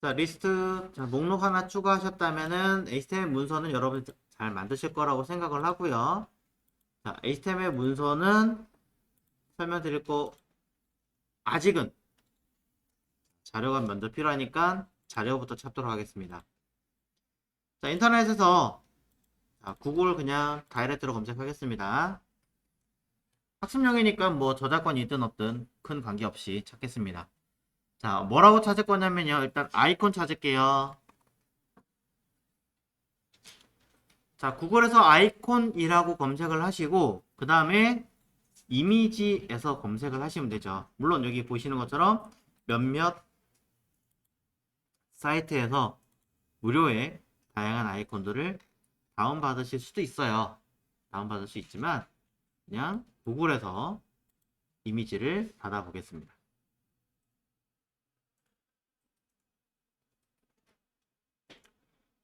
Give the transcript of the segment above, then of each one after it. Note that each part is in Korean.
자, 리스트, 자, 목록 하나 추가하셨다면은 HTML 문서는 여러분이 잘 만드실 거라고 생각을 하고요. 자, HTML 문서는 설명드릴 거 아직은 자료가 먼저 필요하니까 자료부터 찾도록 하겠습니다. 자, 인터넷에서 자, 구글 그냥 다이렉트로 검색하겠습니다. 학습용이니까 뭐 저작권이 있든 없든 큰 관계없이 찾겠습니다. 자, 뭐라고 찾을 거냐면요. 일단 아이콘 찾을게요. 자, 구글에서 아이콘이라고 검색을 하시고, 그 다음에 이미지에서 검색을 하시면 되죠. 물론 여기 보시는 것처럼 몇몇 사이트에서 무료의 다양한 아이콘들을 다운받으실 수도 있어요. 다운받을 수 있지만, 그냥 구글에서 이미지를 받아보겠습니다.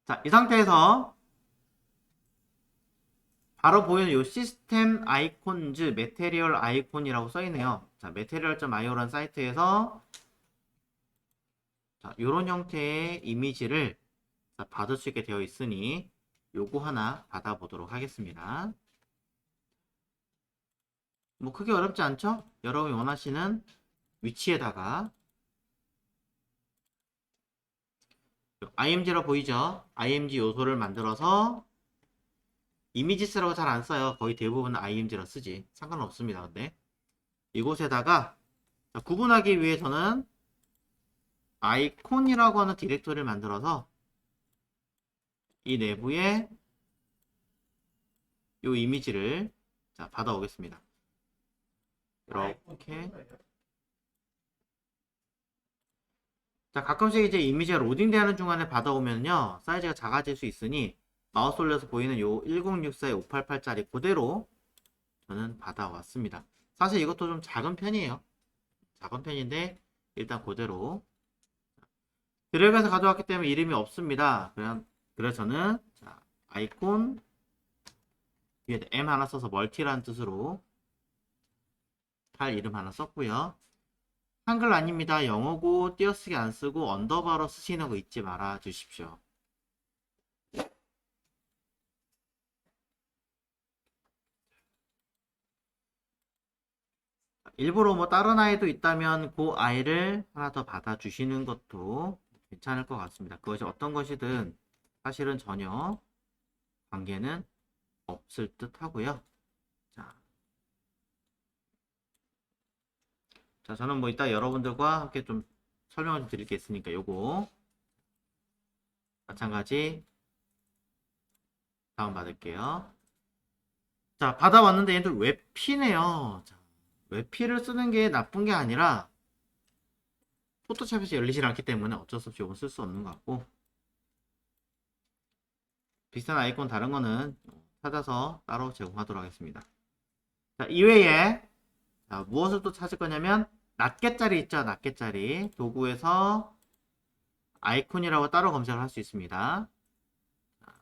자, 이 상태에서 바로 보이는 이 시스템 아이콘즈 메테리얼 아이콘이라고 써있네요. 자, material.io라는 사이트에서 자, 이런 형태의 이미지를 자, 받을 수 있게 되어 있으니 요거 하나 받아보도록 하겠습니다. 뭐 크게 어렵지 않죠? 여러분이 원하시는 위치에다가 img로 보이죠? img 요소를 만들어서 이미지스라고 잘 안 써요. 거의 대부분 img로 쓰지. 상관없습니다. 근데 이곳에다가 자, 구분하기 위해서는 아이콘이라고 하는 디렉토리를 만들어서 이 내부에 이 이미지를 자, 받아오겠습니다. 이렇게 자, 가끔씩 이제 이미지가 로딩되는 중간에 받아오면요, 사이즈가 작아질 수 있으니, 마우스 올려서 보이는 요 1064의 588짜리 그대로 저는 받아왔습니다. 사실 이것도 좀 작은 편이에요. 작은 편인데, 일단 그대로. 드래그해서 가져왔기 때문에 이름이 없습니다. 그냥, 그래서 저는, 자, 아이콘, 위에 M 하나 써서 멀티라는 뜻으로 파일 이름 하나 썼고요. 한글 아닙니다. 영어고 띄어쓰기 안 쓰고 언더바로 쓰시는 거 잊지 말아 주십시오. 일부러 뭐 다른 아이도 있다면 그 아이를 하나 더 받아주시는 것도 괜찮을 것 같습니다. 그것이 어떤 것이든 사실은 전혀 관계는 없을 듯 하고요. 자, 자, 저는 뭐 이따 여러분들과 함께 좀 설명을 좀 드릴 게 있으니까 요거 마찬가지 다운 받을게요. 자, 받아왔는데 얘들 웹피네요. 자, 웹피를 쓰는 게 나쁜 게 아니라 포토샵에서 열리질 않기 때문에 어쩔 수 없이 이건 쓸 수 없는 것 같고 비슷한 아이콘 다른 거는 찾아서 따로 제공하도록 하겠습니다. 자, 이외에 자, 무엇을 또 찾을 거냐면 낱개짜리 있죠? 낱개짜리 도구에서 아이콘이라고 따로 검색을 할 수 있습니다. 자,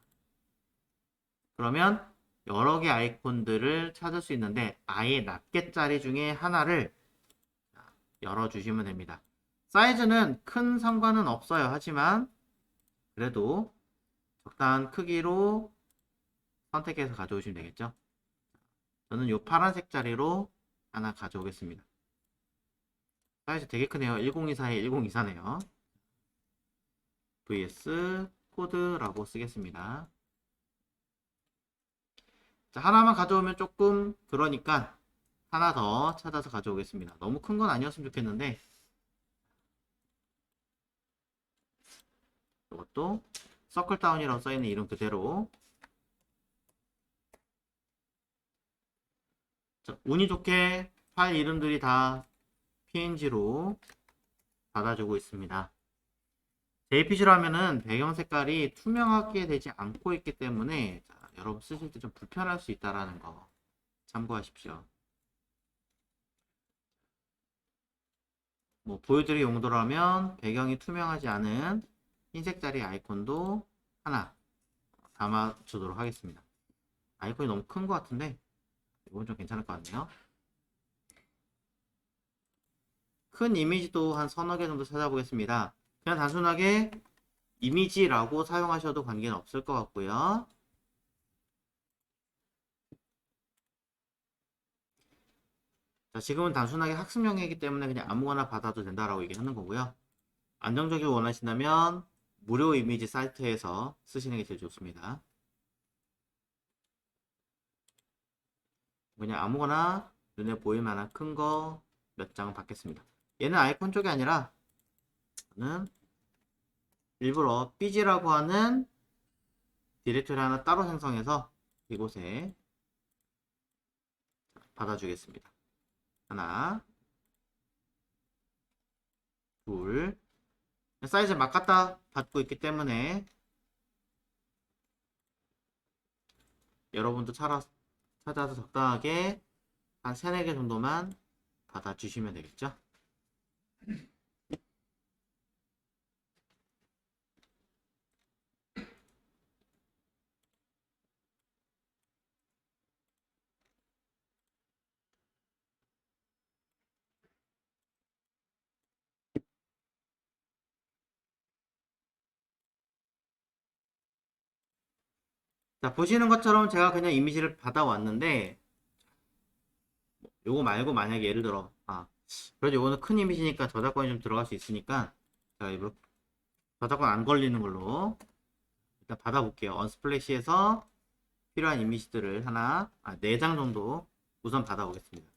그러면 여러 개 아이콘들을 찾을 수 있는데 아예 낱개짜리 중에 하나를 열어주시면 됩니다. 사이즈는 큰 상관은 없어요. 하지만 그래도 적당한 크기로 선택해서 가져오시면 되겠죠. 저는 이 파란색 자리로 하나 가져오겠습니다. 사이즈 되게 크네요. 1024에 1024네요. vs 코드라고 쓰겠습니다. 자, 하나만 가져오면 조금 그러니까 하나 더 찾아서 가져오겠습니다. 너무 큰 건 아니었으면 좋겠는데 이것도 서클 다운이라고 써있는 이름 그대로 자, 운이 좋게 파일 이름들이 다 PNG로 받아주고 있습니다. JPG로 하면은 배경 색깔이 투명하게 되지 않고 있기 때문에 자, 여러분 쓰실 때 좀 불편할 수 있다라는 거 참고하십시오. 뭐 보여드릴 용도라면 배경이 투명하지 않은 흰색짜리 아이콘도 하나 담아주도록 하겠습니다. 아이콘이 너무 큰 것 같은데 이건 좀 괜찮을 것 같네요. 큰 이미지도 한 서너 개 정도 찾아보겠습니다. 그냥 단순하게 이미지라고 사용하셔도 관계는 없을 것 같고요. 자, 지금은 단순하게 학습용이기 때문에 그냥 아무거나 받아도 된다라고 얘기하는 거고요. 안정적이게 원하신다면 무료 이미지 사이트에서 쓰시는 게 제일 좋습니다. 그냥 아무거나 눈에 보일 만한 큰 거 몇 장 받겠습니다. 얘는 아이콘 쪽이 아니라 저는 일부러 삐지라고 하는 디렉토리 하나 따로 생성해서 이곳에 받아주겠습니다. 하나, 둘, 사이즈 막 갖다 받고 있기 때문에 여러분도 찾아, 찾아서 적당하게 한 3, 4개 정도만 받아주시면 되겠죠. 자, 보시는 것처럼 제가 그냥 이미지를 받아왔는데, 요거 말고 만약에 예를 들어, 아, 그래도 요거는 큰 이미지니까 저작권이 좀 들어갈 수 있으니까, 제가 이거 저작권 안 걸리는 걸로 일단 받아볼게요. 언스플래시에서 필요한 이미지들을 하나, 아, 4장 정도 우선 받아오겠습니다.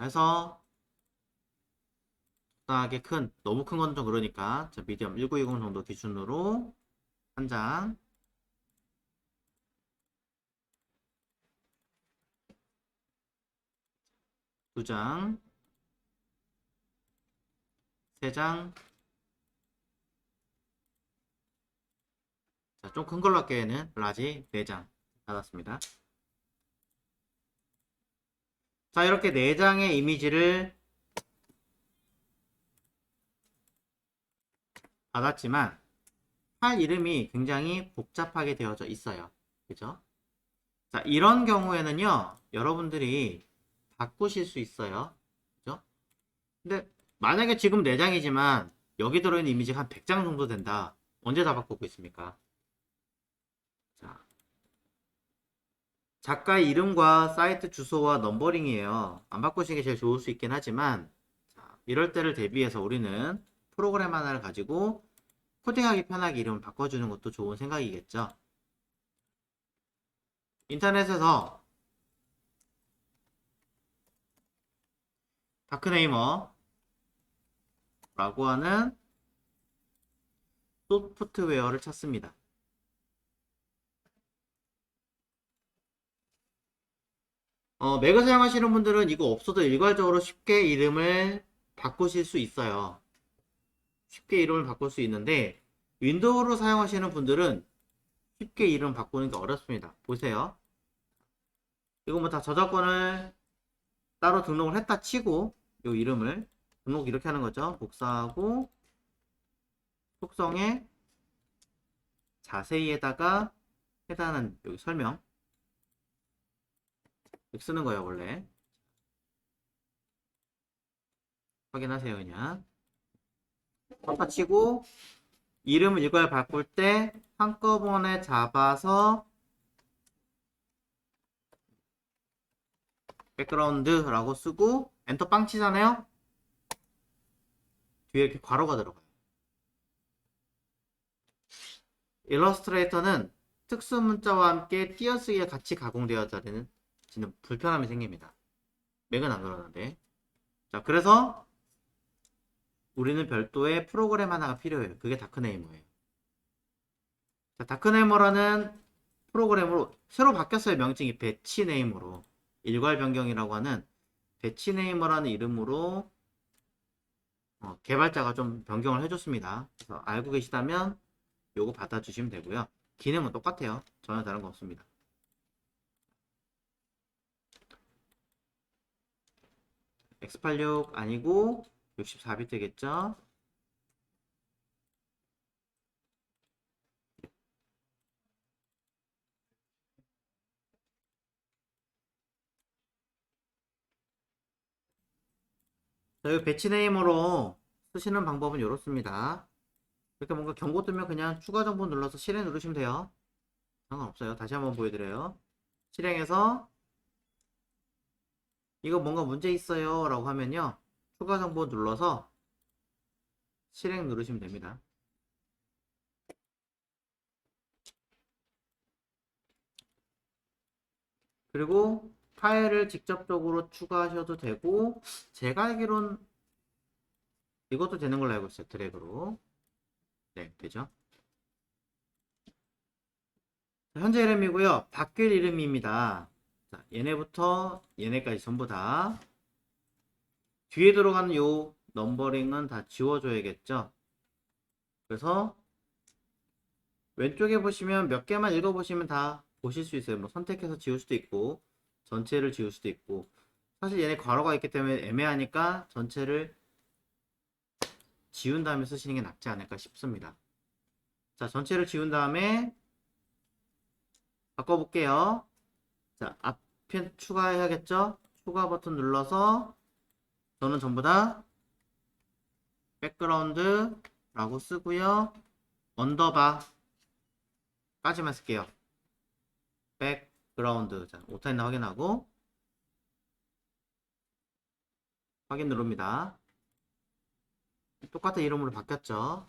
해서 적당하게 큰, 너무 큰 건 좀 그러니까. 저 미디엄 1920 정도 기준으로 한 장, 두 장, 세 장, 자, 좀 큰 걸로 할게는. 라지 4장 받았습니다. 자, 이렇게 4장의 이미지를 받았지만 팔 이름이 굉장히 복잡하게 되어져 있어요. 그죠? 자, 이런 경우에는요, 여러분들이 바꾸실 수 있어요. 그죠? 근데 만약에 지금 4장이지만 여기 들어있는 이미지가 한 100장 정도 된다. 언제 다 바꾸고 있습니까? 자, 작가의 이름과 사이트 주소와 넘버링이에요. 안 바꾸시는 게 제일 좋을 수 있긴 하지만 자, 이럴 때를 대비해서 우리는 프로그램 하나를 가지고 코딩하기 편하게 이름을 바꿔주는 것도 좋은 생각이겠죠. 인터넷에서 다크네이머 라고 하는 소프트웨어를 찾습니다. 어, 맥을 사용하시는 분들은 이거 없어도 일괄적으로 쉽게 이름을 바꾸실 수 있어요. 쉽게 이름을 바꿀 수 있는데 윈도우로 사용하시는 분들은 쉽게 이름 바꾸는 게 어렵습니다. 보세요. 이거 뭐 다 저작권을 따로 등록을 했다 치고 이 이름을 등록 이렇게 하는 거죠. 복사하고 속성에 자세히에다가 해당하는 여기 설명 쓰는 거예요 원래 확인하세요 그냥 똑같이고 이름을 이걸 바꿀 때 한꺼번에 잡아서 백그라운드라고 쓰고 엔터 빵 치잖아요? 뒤에 이렇게 괄호가 들어가요. 일러스트레이터는 특수 문자와 함께 띄어쓰기가 같이 가공되어지는 불편함이 생깁니다. 맥은 안 그러는데. 자 그래서 우리는 별도의 프로그램 하나가 필요해요. 그게 다크네이머예요. 자, 다크네이머라는 프로그램으로 새로 바뀌었어요. 명칭이 배치네이머로 일괄 변경이라고 하는 배치네이머라는 이름으로 어, 개발자가 좀 변경을 해줬습니다. 그래서 알고 계시다면 요거 받아주시면 되고요. 기능은 똑같아요. 전혀 다른 거 없습니다. X86 아니고 64비트겠죠? 자, 이 배치 네이머로 쓰시는 방법은 이렇습니다. 이렇게 뭔가 경고 뜨면 그냥 추가 정보 눌러서 실행 누르시면 돼요. 상관없어요. 다시 한번 보여드려요. 실행해서 이거 뭔가 문제 있어요 라고 하면요. 추가 정보 눌러서 실행 누르시면 됩니다. 그리고 파일을 직접적으로 추가하셔도 되고 제가 알기론 이것도 되는 걸로 알고 있어요. 드래그로. 네, 되죠. 자, 현재 이름이고요. 바뀔 이름입니다. 자, 얘네부터 얘네까지 전부 다 뒤에 들어가는 요 넘버링은 다 지워줘야겠죠. 그래서 왼쪽에 보시면 몇 개만 읽어보시면 다 보실 수 있어요. 뭐 선택해서 지울 수도 있고 전체를 지울 수도 있고 사실 얘네 괄호가 있기 때문에 애매하니까 전체를 지운 다음에 쓰시는 게 낫지 않을까 싶습니다. 자, 전체를 지운 다음에 바꿔볼게요. 자, 앞에 추가해야겠죠? 추가 버튼 눌러서 저는 전부 다 백그라운드라고 쓰고요. 언더바 까지만 쓸게요. 백그라운드. 자, 오타 있나 확인하고 확인 누릅니다. 똑같은 이름으로 바뀌었죠.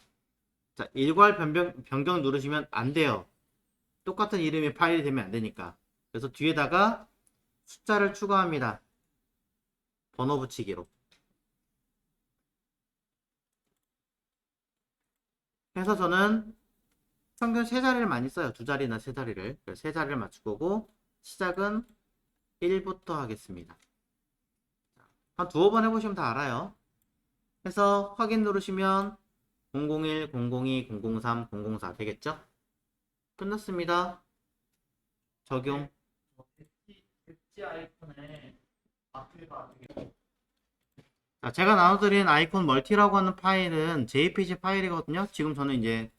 자, 일괄 변경, 변경 누르시면 안 돼요. 똑같은 이름의 파일이 되면 안 되니까. 그래서 뒤에다가 숫자를 추가합니다. 번호 붙이기로. 해서 저는 평균 세 자리를 많이 써요. 두 자리나 세 자리를. 그래서 세 자리를 맞출 거고, 시작은 1부터 하겠습니다. 한 두어 번 해보시면 다 알아요. 해서 확인 누르시면 001, 002, 003, 004 되겠죠? 끝났습니다. 적용. 백지 아이콘에 앞에가 되게 자, 제가 나눠드린 아이콘 멀티라고 하는 파일은 JPG 파일이거든요. 지금 저는 이제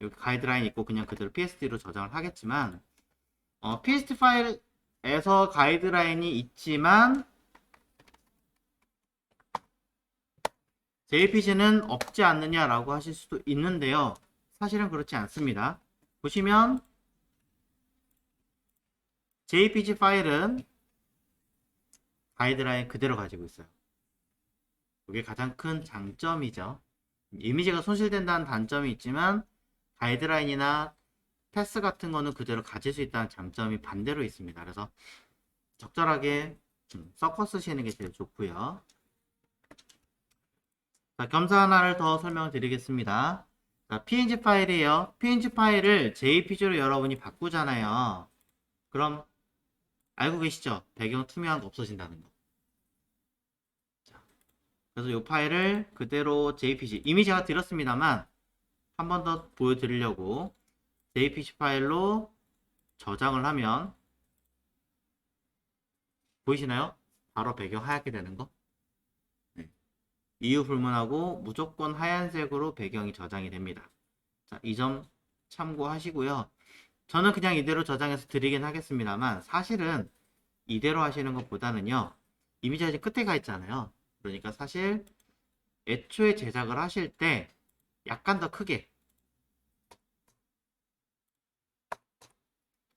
여기 가이드라인 있고 그냥 그대로 PSD로 저장을 하겠지만, 어, PSD 파일에서 가이드라인이 있지만, JPG는 없지 않느냐라고 하실 수도 있는데요. 사실은 그렇지 않습니다. 보시면, JPG 파일은 가이드라인 그대로 가지고 있어요. 그게 가장 큰 장점이죠. 이미지가 손실된다는 단점이 있지만 가이드라인이나 패스 같은 거는 그대로 가질 수 있다는 장점이 반대로 있습니다. 그래서 적절하게 음, 섞어 쓰시는 게 제일 좋고요. 자, 겸사 하나를 더 설명드리겠습니다. 자, png 파일이에요. png 파일을 jpg로 여러분이 바꾸잖아요. 그럼 알고 계시죠? 배경 투명한 거 없어진다는 거. 그래서 이 파일을 그대로 JPG 이미 제가 드렸습니다만 한 번 더 보여드리려고 JPG 파일로 저장을 하면 보이시나요? 바로 배경 하얗게 되는 거 네. 이유 불문하고 무조건 하얀색으로 배경이 저장이 됩니다 자, 이 점 참고하시고요 저는 그냥 이대로 저장해서 드리긴 하겠습니다만 사실은 이대로 하시는 것보다는요 이미지가 끝에 가 있잖아요 그러니까 사실 애초에 제작을 하실 때 약간 더 크게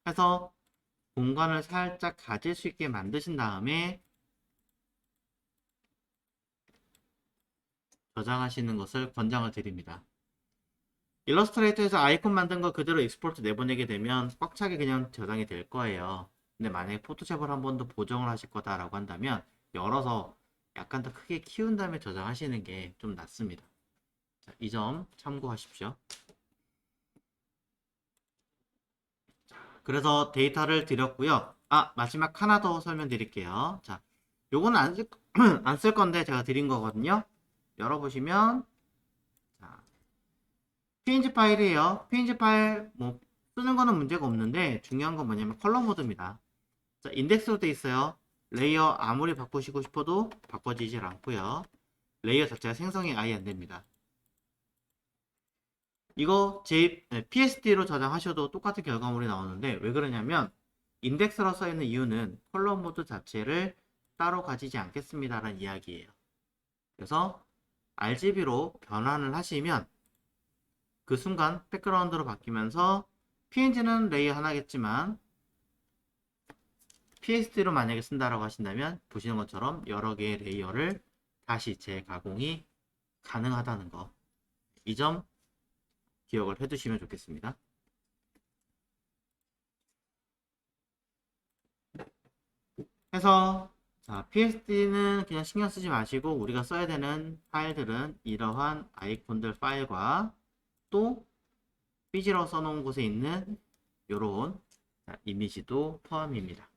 해서 공간을 살짝 가질 수 있게 만드신 다음에 저장하시는 것을 권장을 드립니다. 일러스트레이터에서 아이콘 만든 거 그대로 익스포트 내보내게 되면 꽉 차게 그냥 저장이 될 거예요. 근데 만약에 포토샵을 한 번 더 보정을 하실 거다라고 한다면 열어서 약간 더 크게 키운 다음에 저장하시는 게 좀 낫습니다. 이 점 참고하십시오. 그래서 데이터를 드렸고요. 아, 마지막 하나 더 설명드릴게요. 자, 요거는 안 쓸, 안 쓸 건데 제가 드린 거거든요. 열어보시면, 자, png 파일이에요. png 파일, 뭐, 쓰는 거는 문제가 없는데, 중요한 건 뭐냐면 컬러 모드입니다. 자, 인덱스로 돼 있어요. 레이어 아무리 바꾸시고 싶어도 바꿔지질 않고요. 레이어 자체가 생성이 아예 안 됩니다. 이거 제 PSD로 저장하셔도 똑같은 결과물이 나오는데 왜 그러냐면 인덱스로 써 있는 이유는 컬러 모드 자체를 따로 가지지 않겠습니다라는 이야기예요. 그래서 RGB로 변환을 하시면 그 순간 백그라운드로 바뀌면서 PNG는 레이어 하나겠지만 PSD로 만약에 쓴다라고 하신다면 보시는 것처럼 여러 개의 레이어를 다시 재가공이 가능하다는 거. 이 점 기억을 해두시면 좋겠습니다. 해서 자, PSD는 그냥 신경 쓰지 마시고 우리가 써야 되는 파일들은 이러한 아이콘들 파일과 또 삐지러 써놓은 곳에 있는 자, 이미지도 포함입니다.